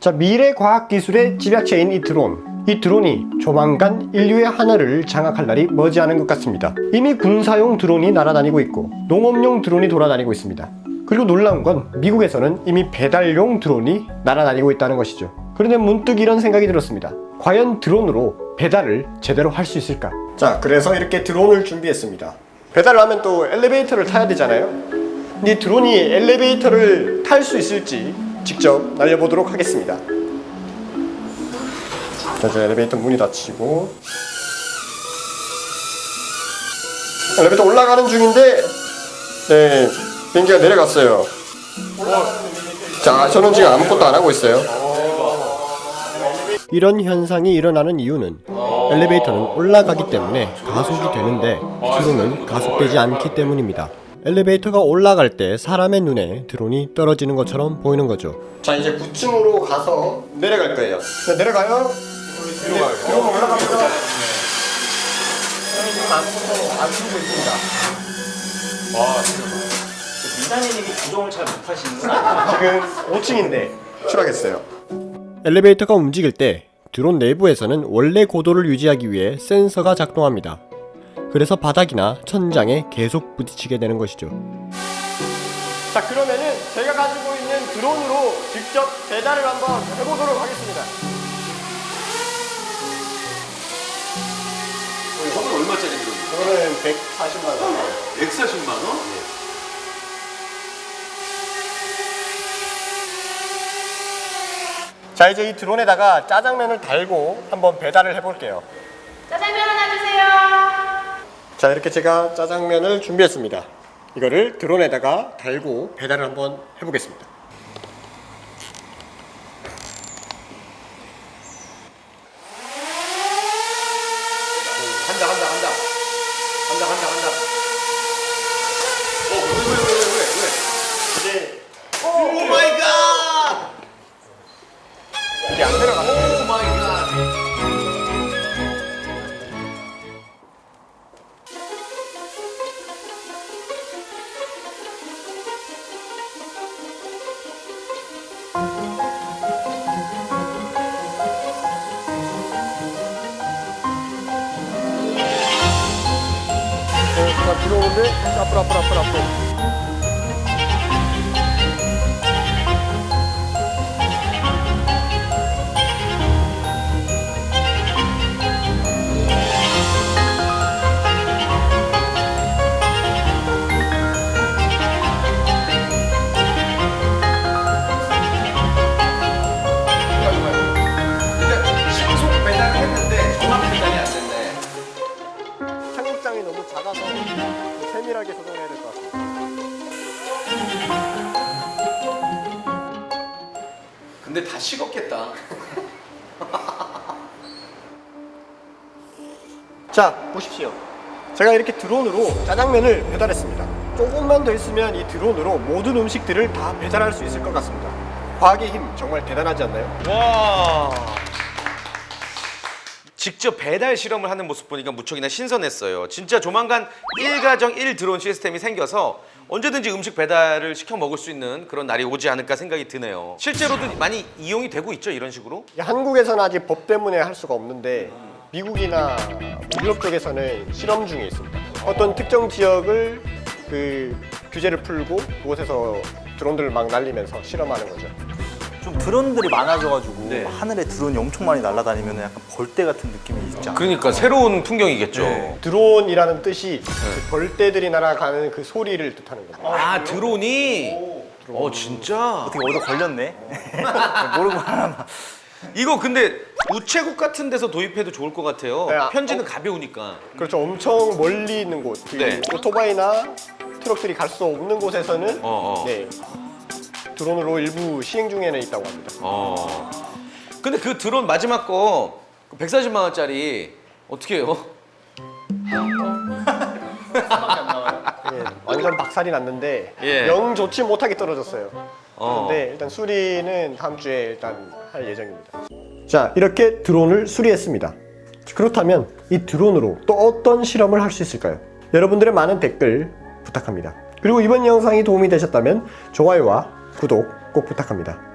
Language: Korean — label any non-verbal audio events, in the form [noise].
자, 미래 과학 기술의 집약체인 이 드론. 이 드론이 조만간 인류의 하늘을 장악할 날이 머지않은 것 같습니다. 이미 군사용 드론이 날아다니고 있고 농업용 드론이 돌아다니고 있습니다. 그리고 놀라운 건 미국에서는 이미 배달용 드론이 날아다니고 있다는 것이죠. 그런데 문득 이런 생각이 들었습니다. 과연 드론으로 배달을 제대로 할 수 있을까? 자, 그래서 이렇게 드론을 준비했습니다. 배달을 하면 또 엘리베이터를 타야 되잖아요. 이 드론이 엘리베이터를 탈 수 있을지 직접 날려보도록 하겠습니다. 자, 이제 엘리베이터 문이 닫히고 엘리베이터 올라가는 중인데 네 비행기가 내려갔어요. 자, 저는 지금 아무것도 안 하고 있어요. 이런 현상이 일어나는 이유는 엘리베이터는 올라가기 때문에 가속이 되는데 드론은 가속되지 않기 때문입니다. 엘리베이터가 올라갈 때 사람의 눈에 드론이 떨어지는 것처럼 보이는 거죠. 자 이제 9층으로 가서 내려갈 거예요. 자, 내려가요. 내려가요. 드론 올라갑니다. 저는 지금 아무것도 안 쓰고 있습니다. 민단이님이 조정을 잘 못하시는 건 아니에요? 지금 5층인데 출하겠어요. 엘리베이터가 움직일 때 드론 내부에서는 원래 고도를 유지하기 위해 센서가 작동합니다. 그래서 바닥이나 천장에 계속 부딪히게 되는 것이죠. 자 그러면은 제가 가지고 있는 드론으로 직접 배달을 한번 해보도록 하겠습니다. 이건 얼마짜리 드론이에요? 이거는 140만 원. 140만 원? 자 이제 이 드론에다가 짜장면을 달고 한번 배달을 해볼게요. 짜장면 하나 주세요. 자 이렇게 제가 짜장면을 준비했습니다. 이거를 드론에다가 달고 배달을 한번 해보겠습니다. 간다 간다 간다 간다 간다 간다 자 들어오 세밀하게 조정해야 될 것 같습니다. 근데 다 식었겠다. [laughs] 자 보십시오. 제가 이렇게 드론으로 짜장면을 배달했습니다. 조금만 더 있으면 이 드론으로 모든 음식들을 다 배달할 수 있을 것 같습니다. 과학의 힘 정말 대단하지 않나요? 와. 직접 배달 실험을 하는 모습 보니까 무척이나 신선했어요. 진짜 조만간 1가정 1 드론 시스템이 생겨서 언제든지 음식 배달을 시켜 먹을 수 있는 그런 날이 오지 않을까 생각이 드네요. 실제로도 많이 이용이 되고 있죠, 이런 식으로? 이 한국에서는 아직 법 때문에 할 수가 없는데 미국이나 유럽 쪽에서는 실험 중에 있습니다. 어떤 특정 지역을 그 규제를 풀고 그곳에서 드론들을 막 날리면서 실험하는 거죠. 좀 드론들이 많아져가지고 네. 하늘에 드론이 엄청 많이 날아다니면 약간 벌떼 같은 느낌이 있지 않아요? 그러니까 새로운 풍경이겠죠. 네. 드론이라는 뜻이 그 벌떼들이 날아가는 그 소리를 뜻하는 겁니다. 아, 드론이? 어, 진짜? 어떻게 어디다 걸렸네? [laughs] 모르고 하나 이거 근데 우체국 같은 데서 도입해도 좋을 것 같아요. 네, 아, 편지는 가벼우니까. 그렇죠. 엄청 멀리 있는 곳, 그 네. 오토바이나 트럭들이 갈 수 없는 곳에서는 어, 어. 네, 드론으로 일부 시행 중에는 있다고 합니다. 어. 근데 그 드론 마지막 거 140만 원짜리 어떻게 해요? 예, 완전 박살이 났는데 예. 영 좋지 못하게 떨어졌어요. 어. 그런데 일단 수리는 다음 주에 일단 할 예정입니다. 자, 이렇게 드론을 수리했습니다. 그렇다면 이 드론으로 또 어떤 실험을 할 수 있을까요? 여러분들의 많은 댓글 부탁합니다. 그리고 이번 영상이 도움이 되셨다면 좋아요와 구독 꼭 부탁합니다. 아!